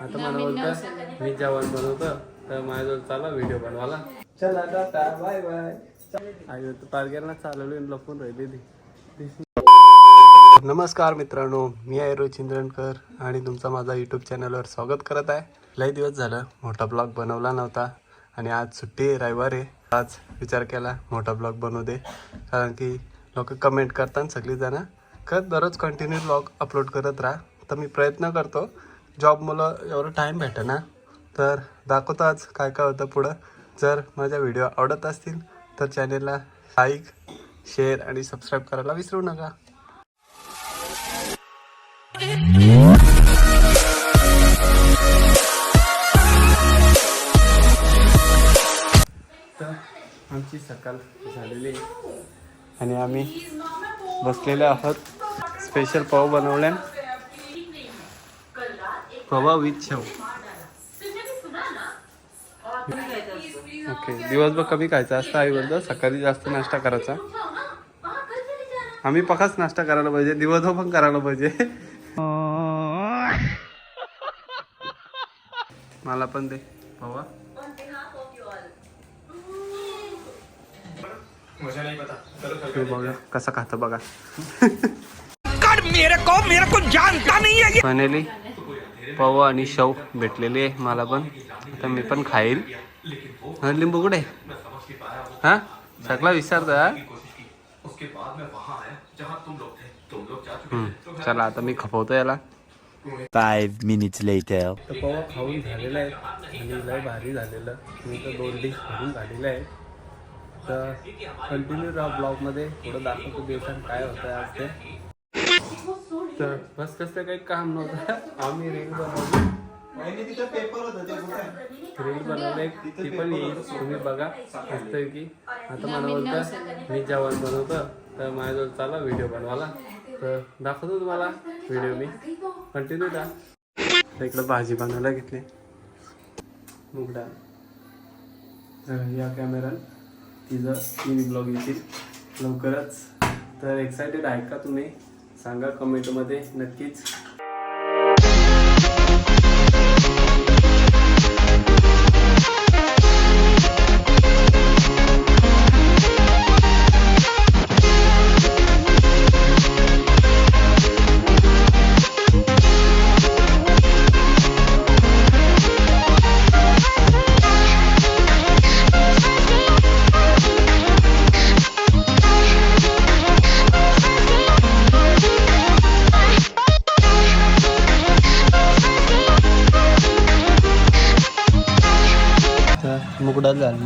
आता मला बोलतं मी जेवण बनवतो तर माझ्याजवळ चाला व्हिडिओ बनवायला. चला टाटा बाय बाय आई तू पारगेला चालवली लपून राहिली ती नमस्कार मित्रांनो मी आहे रोचिंद्रणकर आणि तुमचा माझा यूट्यूब चॅनलवर स्वागत करत आहे. लई दिवस झालं मोठा ब्लॉग बनवला नव्हता आणि आज सुट्टी आहे रविवार आहे. आज विचार केला मोठा ब्लॉग बनवू दे. कारण की लोक कमेंट करतात सगळीजणं. कर दररोज कंटिन्यू ब्लॉग अपलोड करत राहा. तर मी प्रयत्न करतो जॉब मला एवढं टाईम भेटेना. तर दाखवतो आज काय काय होतं पुढं. जर माझ्या व्हिडिओ आवडत असतील तर चॅनेलला लाईक शेअर आणि सबस्क्राईब करायला विसरू नका. तर आमची सकाळ झालेली आहे. आणि आम्ही बसलेले आहोत. स्पेशल पाव बनवल्या पवा विथ शेव ओके दिवसभर कमी खायचा. असतं आई बोलतो. सकाळी जास्त नाश्ता करायचा. आम्ही पकाच नाश्ता करायला पाहिजे. दिवसभर पण करायला पाहिजे. मला पण दे. पवा हे बघा कसा खातो बघा. कर मेरे को मेरे को जानता नहीं है फायनली पवा आणि शव भेटलेली आहे मला पण. आता मी पण खाईल हा, लिंबू कुठे? हा? सगळा विचारतो हा? हम्म, चला आता मी खपवतो याला. Five minutes later. तर पवा खाऊन झालेला आहे. आणि लय भारी झालेलं. मी तर दोन डिश भरून झालेलं आहे. तर कंटिन्यू राहा ब्लॉगमध्ये थोडं दाखवतो दिवसांत काय होतं आज ते. तर बस कसं काही काम नव्हतं. आम्ही रील बनवली. रील बनवले ती पण येईल. तुम्ही बघा. मस्त की. आता मला बोलतं मी जेवण बनवतो. तर माझ्याजवळ चाला व्हिडिओ बनवायला. तर दाखवतो तुम्हाला व्हिडिओ मी. कंटिन्यू द्या इकडं भाजी बनवायला घेतली. मुगडा तर या कॅमेरा तिचं तीन ब्लॉग येतील. लवकरच. तर एक्सायटेड आहे का तुम्ही? सांगा कमेंटमध्ये नक्कीच.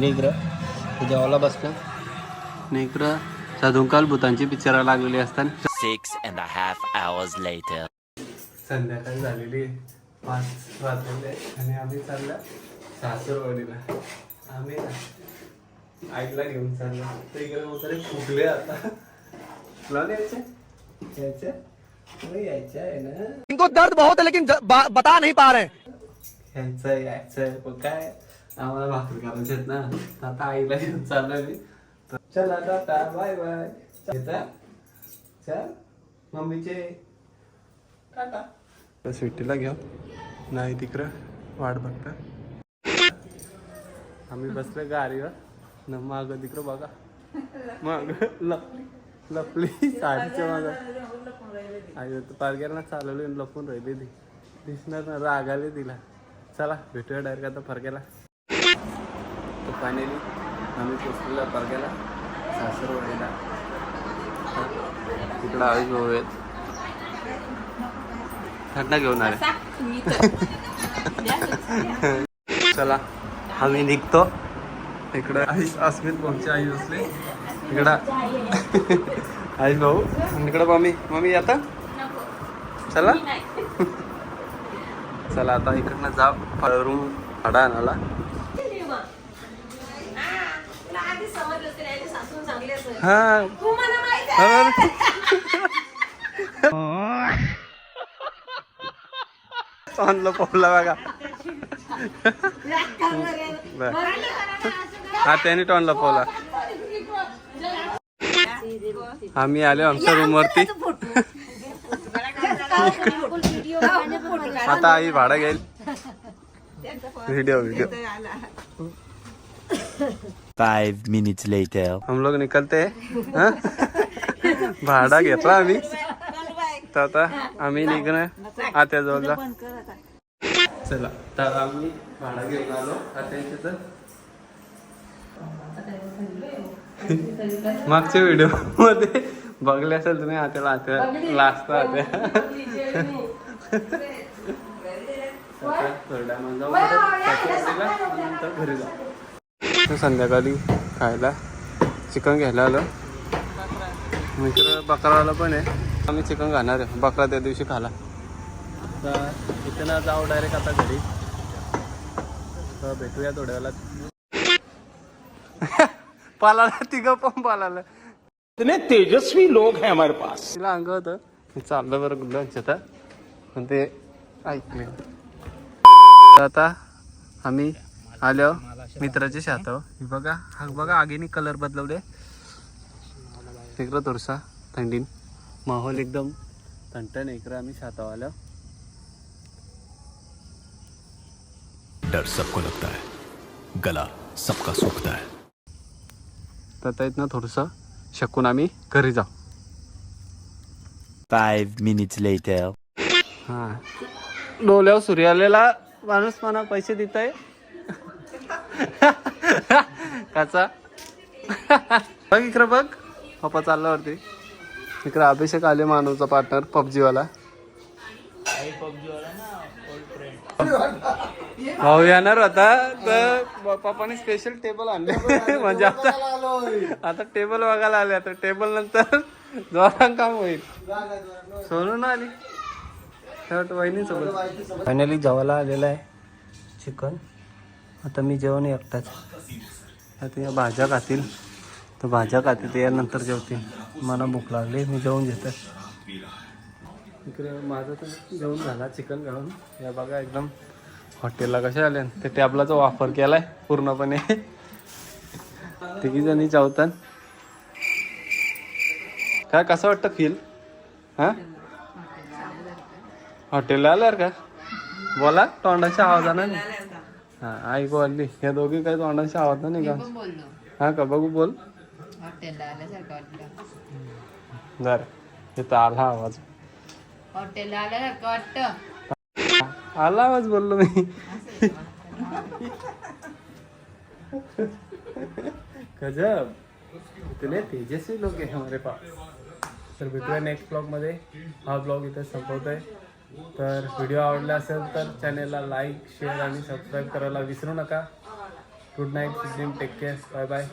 इकडं जेवायला बसलं इकडं साधुंकाल भूतांची पिक्चर लागलेली असतात Six and a half hours later. संध्याकाळ झालेली. पाच वाजलेले. आणि आम्ही चालला सासरवाडीला. आम्ही आईला घेऊन चाललो तर इकडे वगैरे फुगले आता. तुला यायचे यायचे यायचे आहे ना. इनको दर्द बहुत है लेकिन बता नहीं पा रहे यायचं यायचं काय? आम्हाला भाकर करायचे आहेत ना. तर आता आईला घेऊन चाललोय मी. तर चला टाटा बाय बाय. चल. मम्मीचे. टाटा. सुट्टीला घेऊ नाही तिकडं. वाट बघता. आम्ही बसलो गाडीवर. न माग तिकडं बघा. मग लपली लपली साडीच्या माग. आई तर पारग्याला चालवली लपून राहिली ती. दिसणार ना रागाले तिला. चला भेटूया डायरेक्ट आता फरक्याला फायनली आम्ही पोचलेला फरक्याला सासरवाडीला तिकडं आयुष भाऊ आहेत थंड घेऊन आले. चला आम्ही निघतो. इकडं आयुष अस्मित भाऊची आई असले इकडं. आयुष भाऊ आणि इकडं मम्मी मम्मी आता? चला. चला आता इकडनं जा रूम भाडा आणायला. हा. आणलं पोहला बघा. हा त्याने टॉनला पोहला आम्ही आलो आमच्या रूम वरती. आता आई भाडं घेईल. Video video Five minutes later. हम लोग निकलते हैं हाँ? भाडा घेतला आम्ही. तर आता आम्ही निघणार आत्याजवळ जा चला तर आम्ही भाडा घेऊन आलो आत्याच्या तर. मागच्या व्हिडिओमध्ये बघले असेल तुम्ही आत्याला आत्या लास्ट आत्या. आता थोड्या मग जाऊ. नंतर घरी जाऊ. संध्याकाळी खायला चिकन घ्यायला आलो. मग इकडं बकरावाला पण आहे. आम्ही चिकन खाणार आहे. बकरा त्या दिवशी खाला. तर इथं ना जाऊ डायरेक्ट आता घरी. तर भेटूया थोड्या वेळात. पालाला तिघं पण पालाला. इतने तेजस्वी लोग हैं हमारे पास. तिला अंग होतं मी चाललं बरं गुल्लांच्या आता पण ते ऐकले तर आता आम्ही आलो. मित्राचे शाताव हे. बघा हा बघा आगीने कलर बदलवले. इकडं थोडसा थंडीन माहोल एकदम थंडण इकडं आम्ही शाताव आलो. डर सबको लगता है। गला सबका सूखता है। तर आता इथनं थोडंसं शकून आम्ही घरी जाऊ. Five minutes later. हा. डोल्यावर सूर्य आलेला माणूस मला पैसे देत आहे काचा. बघ इकडं बघ. पप्पा चालला वरती. इकडं अभिषेक आले मानवचा पार्टनर पबजीवाला. भाऊ येणार होता तर पप्पाने स्पेशल टेबल आणले. म्हणजे आता आता टेबल बघायला आले. आता टेबल नंतर जोरान काम होईल. सोनू ना आली. वहिनीसोबत. फायनली जेवायला आलेला आहे. चिकन. आता मी जेवण एकटाच. आता या भाज्या खातील. तर भाज्या खातील ते जेवतील. मला भूक लागली मी जेवण घेतो. इकडे माझं तर जेवण झाला चिकन घालून या बघा एकदम हॉटेलला कसे आले ते टॅबलाचा वापर केला आहे पूर्णपणे. तिघी जणी जेवतात. काय कसं वाटतं फील हा? हॉटेलला आल्यावर का बोला तोंडाच्या आवाजानं. हा ऐकू आली. या दोघी काही तोंडाच्या आवाज नाही का? पण बोललो. हा का? बघू बोल. हॉटेलला आल्यासारखं वाटतं जर इथं आला आवाज. हॉटेलला आल्यासारखं वाटतं. आला आवाज बोललो मी. गजब. इतने तेजस्वी लोक आहे हमारे पास. तर भेटूया नेक्स्ट ब्लॉगमध्ये हा ब्लॉग इथे संपवतोय. तर व्हिडिओ आवडला असेल तर चॅनेलला लाईक शेअर आणि सबस्क्राईब करायला विसरू नका. गुड नाईट सिम टेक केअर बाय बाय